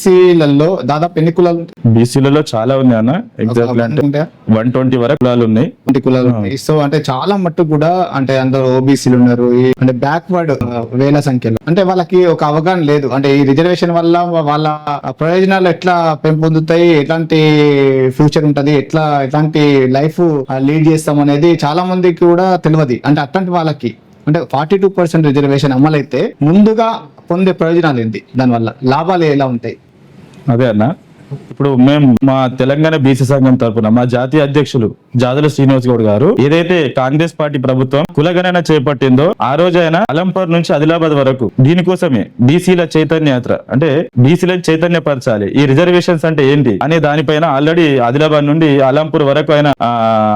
బీసీలలో దాదాపు ఎన్ని కులాలు బీసీలలో చాలా ఉన్నాయి అన్న. ఎగ్జాంపుల్ అంటే? వన్ ట్వంటీ వరకు కులాలు ఉన్నాయి. కులాలు ఉన్నాయి. సో అంటే చాలా మట్టు కూడా అంటే అందరూ ఓబీసీలు ఉన్నారు. అంటే బ్యాక్వర్డ్ వేల సంఖ్యలో. అంటే వాళ్ళకి ఒక అవగాహన లేదు. అంటే ఈ రిజర్వేషన్ వల్ల వాళ్ళ ప్రయోజనాలు ఎట్లా పెంపొందుతాయి? ఎట్లాంటి ఫ్యూచర్ ఉంటది? ఎట్లా ఎట్లాంటి లైఫ్ లీడ్ చేస్తాం అనేది చాలా మందికి కూడా తెలియదు అంటే అట్లాంటి వాళ్ళకి. అంటే ఫార్టీ టూ పర్సెంట్ రిజర్వేషన్ అమలైతే ముందుగా పొందే ప్రయోజనాలు ఏంటి? దానివల్ల లాభాలు ఎలా ఉంటాయి? అదే అన్న. ఇప్పుడు మేము మా తెలంగాణ బీసీ సంఘం తరపున మా జాతీయ అధ్యక్షులు జాదుల శ్రీనివాస్ గౌడ్ గారు ఏదైతే కాంగ్రెస్ పార్టీ ప్రభుత్వం కులగణన చేపట్టిందో ఆ రోజు ఆయన అలంపూర్ నుంచి ఆదిలాబాద్ వరకు దీనికోసమే బీసీల చైతన్య యాత్ర అంటే బీసీలను చైతన్యపరచాలి. ఈ రిజర్వేషన్స్ అంటే ఏంటి అనే దానిపైన ఆల్రెడీ ఆదిలాబాద్ నుండి అలంపూర్ వరకు ఆయన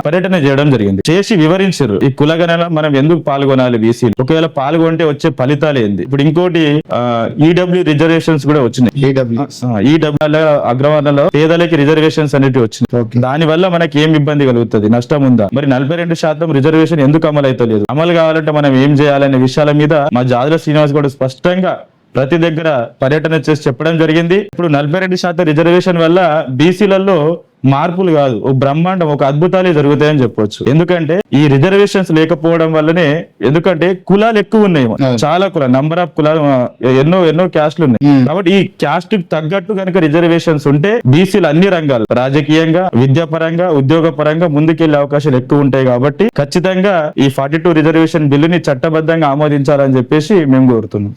పర్యటన చేయడం జరిగింది. చేసి వివరించారు. ఈ కులగణన మనం ఎందుకు పాల్గొనాలి బీసీలు? ఒకవేళ పాల్గొంటే వచ్చే ఫలితాలు ఏంది? ఇప్పుడు ఇంకోటి ఈడబ్ల్యూ రిజర్వేషన్స్ కూడా వచ్చినాయి. ఈడబ్ల్యూ. డబ్బాల అగ్రవర్ణంలో పేదలకి రిజర్వేషన్స్ అనేవి Okay. దాని వల్ల మనకి ఏం ఇబ్బంది కలుగుతుంది? నష్టం ఉందా? మరి నలభై రెండు శాతం రిజర్వేషన్ ఎందుకు అమలు అవుతలేదు అమలు కావాలంటే మనం ఏం చేయాలనే విషయాల మీద మా జాదుల శ్రీనివాస్ కూడా స్పష్టంగా ప్రతి దగ్గర పర్యటన చేసి చెప్పడం జరిగింది. ఇప్పుడు నలభై రెండు శాతం రిజర్వేషన్ వల్ల బీసీలలో మార్పులు కాదు ఒక బ్రహ్మాండం ఒక అద్భుతాలే జరుగుతాయని చెప్పొచ్చు ఎందుకంటే ఈ రిజర్వేషన్స్ లేకపోవడం వల్లనే ఎందుకంటే కులాలు ఎక్కువ ఉన్నాయి. చాలా కులాలు నంబర్ ఆఫ్ కులాలు ఎన్నో ఎన్నో క్యాస్ట్లు ఉన్నాయి. కాబట్టి ఈ క్యాస్ట్ తగ్గట్టు కనుక రిజర్వేషన్స్ ఉంటే బీసీలు అన్ని రంగాలు రాజకీయంగా విద్యాపరంగా ఉద్యోగ పరంగా ముందుకెళ్ళే అవకాశాలు ఎక్కువ ఉంటాయి కాబట్టి ఖచ్చితంగా ఈ ఫార్టీ టూ రిజర్వేషన్ బిల్లుని చట్టబద్ధంగా ఆమోదించాలని చెప్పేసి మేము కోరుతున్నాం